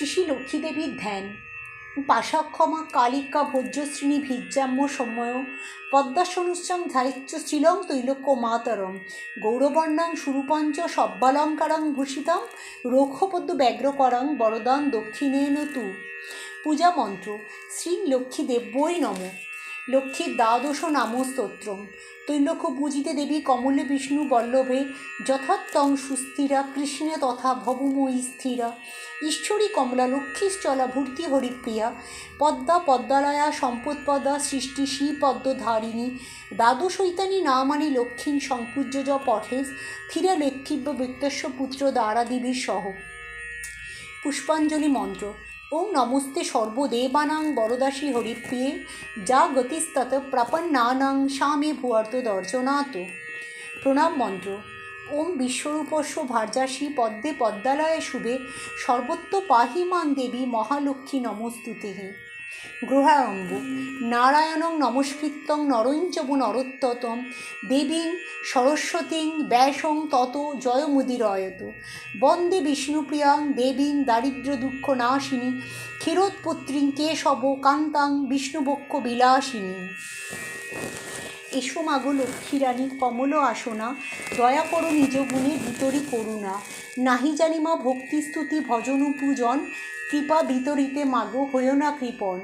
শ্রী শ্রী লক্ষ্মীদেবীর ধ্যান। পাশাক্ষমা, কালিকা, ভোজ্যশ্রেণী ভিজ্জাম্য সময় পদ্মাসনুশ্চম ধারিচ্য শ্রীলং তৈলক্য মাতরম, গৌরবর্ণাং, সুরূপাঞ্চ, সব্বালঙ্কারং ভূষিতাম রৌক্ষপদ্য ব্যগ্রকরং বরদান দক্ষিণে নতু পূজা মন্ত্র শ্রী লক্ষ্মী দেব্যই নম। লক্ষ্মীর দ্বাদশ নামস্তোত্রম তৈলক্য পূজিতে দেবী কমলে বিষ্ণু বল্লভে যথাত্তং সুস্থিরা, কৃষ্ণে তথা ভবময়ী স্থিরা। ঈশ্বরী কমলা লক্ষ্মীশ্চলা ভূর্তি হরিপ্রিয়া। পদ্মা পদ্মালয়া সম্পদপদা সৃষ্টি শ্রীপদ্মধারিণী। দ্বাদশৈতানী নামানি লক্ষ্মীন সংপূজ্য পঠেস থিরা লক্ষ্মীব্য বৃত্তস্য পুত্র দ্বারাদিবীর সহ পুষ্পাঞ্জলি মন্ত্র। ওম নমস্তে সর্বদেবানাং বরদাসী হরিপ্রিয়ে, যা গতিস্তত প্রাপন্নানাং স্বামী ভুয়ার্ত দর্শনাত প্রণাম মন্ত্র। ওম বিশ্বরূপস্য ভার্যাসী পদ্মে পদ্মালয়ে শুভে, সর্বত্র পাহিমান দেবী মহালক্ষ্মী নমস্তুতে গ্রহারম্ভ নারায়ণং নমস্কৃত্যং নরঞ্চব নরোত্ততম। দেবীং সরস্বতীং ব্যাসং তত জয়মুদিরয়ত। বন্দে বিষ্ণুপ্রিয়াং দেবীং দারিদ্র্য দুঃখ নাশিনী। ক্ষীরোৎপুত্রীং কেশব কান্তাং বিষ্ণুবক্ষ বিলাসিনী। এসো মাগো লক্ষ্মীরানী কমল আসনা। দয়া করো নিজ গুণে ভিতরি করুণা। নাহি জানি মা ভক্তিস্তুতি ভজন পূজন। কৃপা বিতরিতে মাগো হয়েও না কৃপণ।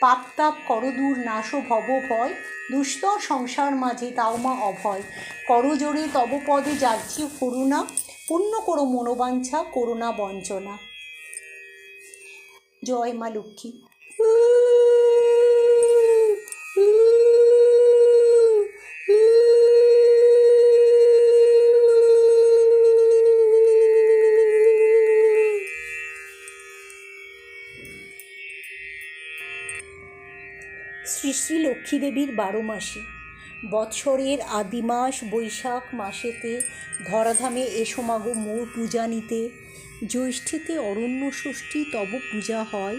পাপতাপ করদূর নাশ ভব ভয়। দুস্তর সংসার মাঝে তাও মা অভয়। করজোরে তব পদে যাচ্ছি করুণা। পূর্ণ করো মনোবাঞ্ছা, করুণা বঞ্চনা। জয় মা লক্ষ্মী। শ্রী শ্রী লক্ষ্মীদেবীর বারো মাসে। বৎসরের আদি মাস বৈশাখ মাসেতে ধরাধামে এসো মাগো মোর পূজা নিতে। জ্যৈষ্ঠীতে অরণ্য ষষ্ঠী তব পূজা হয়।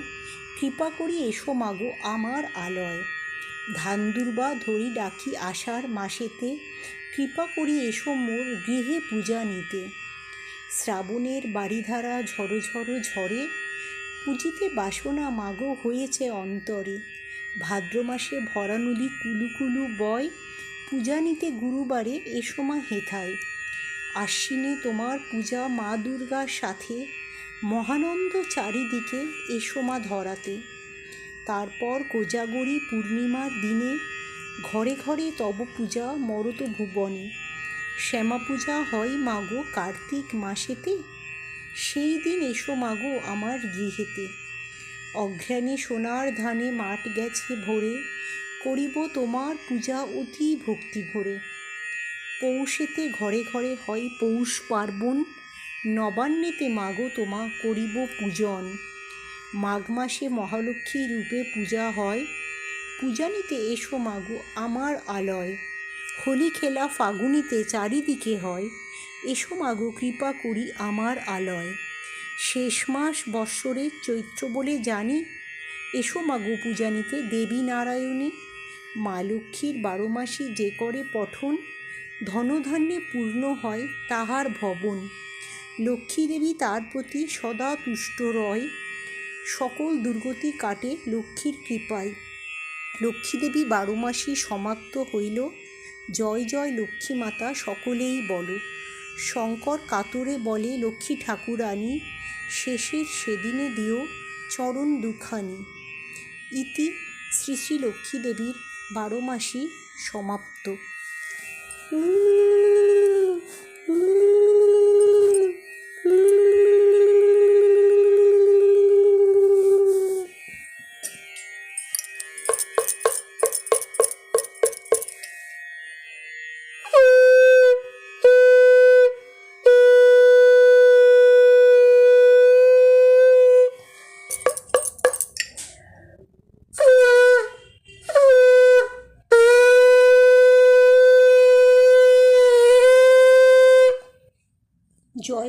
কৃপা করি এসো মাগো আমার আলয়। ধান দুর্বা ধরি ডাকি আষাঢ় মাসেতে। কৃপা করি এসো মোর গৃহে পূজা নিতে। শ্রাবণের বাড়িধারা ঝড়ো ঝড়ো ঝরে। পুজিতে বাসনা মাগো হয়েছে অন্তরে। ভাদ্র মাসে ভরা নদী কুলু কুলু বয় পূজা নিতে গুরুবারে এসো মা হেথায়। আশ্বিনে তোমার পূজা মা দুর্গার সাথে, মহানন্দ চারিদিকে এসো মা ধরাতে। তারপর কোজাগরী পূর্ণিমার দিনে, ঘরে ঘরে তব পূজা মরত ভুবনে। শ্যামা পূজা হয় মাগো কার্তিক মাসেতে, সেই দিন এসো মাগো আমার গৃহেতে। অঘ্রাণে সোনার ধানে মাঠ গেছে ভরে, করিব তোমার পূজা অতি ভক্তি ভরে। পৌষেতে ঘরে ঘরে হয় পৌষ পার্বণ, নবান্নেতে মাগো তোমা করিব পূজন। মাঘ মাসে মহালক্ষ্মী রূপে পূজা হয়, পূজা নিতে এসো মাগো আমার আলয়। হোলি খেলা ফাগুনিতে চারিদিকে হয়, এসো মাগো কৃপা করি আমার আলয়। শেষ মাস বৎসরের চৈত্র বলে জানি। এসো মাগো পূজা নিতে দেবী নারায়ণী। মা লক্ষ্মীর বারো মাসি যে করে পঠন, ধনধান্যে পূর্ণ হয় তাহার ভবন। লক্ষ্মী দেবী তার প্রতি সদা তুষ্ট রয়। সকল দুর্গতি কাটে লক্ষ্মীর কৃপায়। লক্ষ্মীদেবী বারো মাসি সমাপ্ত হইল। জয় জয় লক্ষ্মী মাতা সকলেই বলো। শঙ্কর কাতরে বলে, লক্ষ্মী ঠাকুরানী, শেষের সেদিনে দিও চরণ দুখানি। ইতি শ্রী শ্রী লক্ষ্মীদেবীর বারো মাসি সমাপ্ত।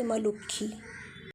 মা লক্ষ্মী।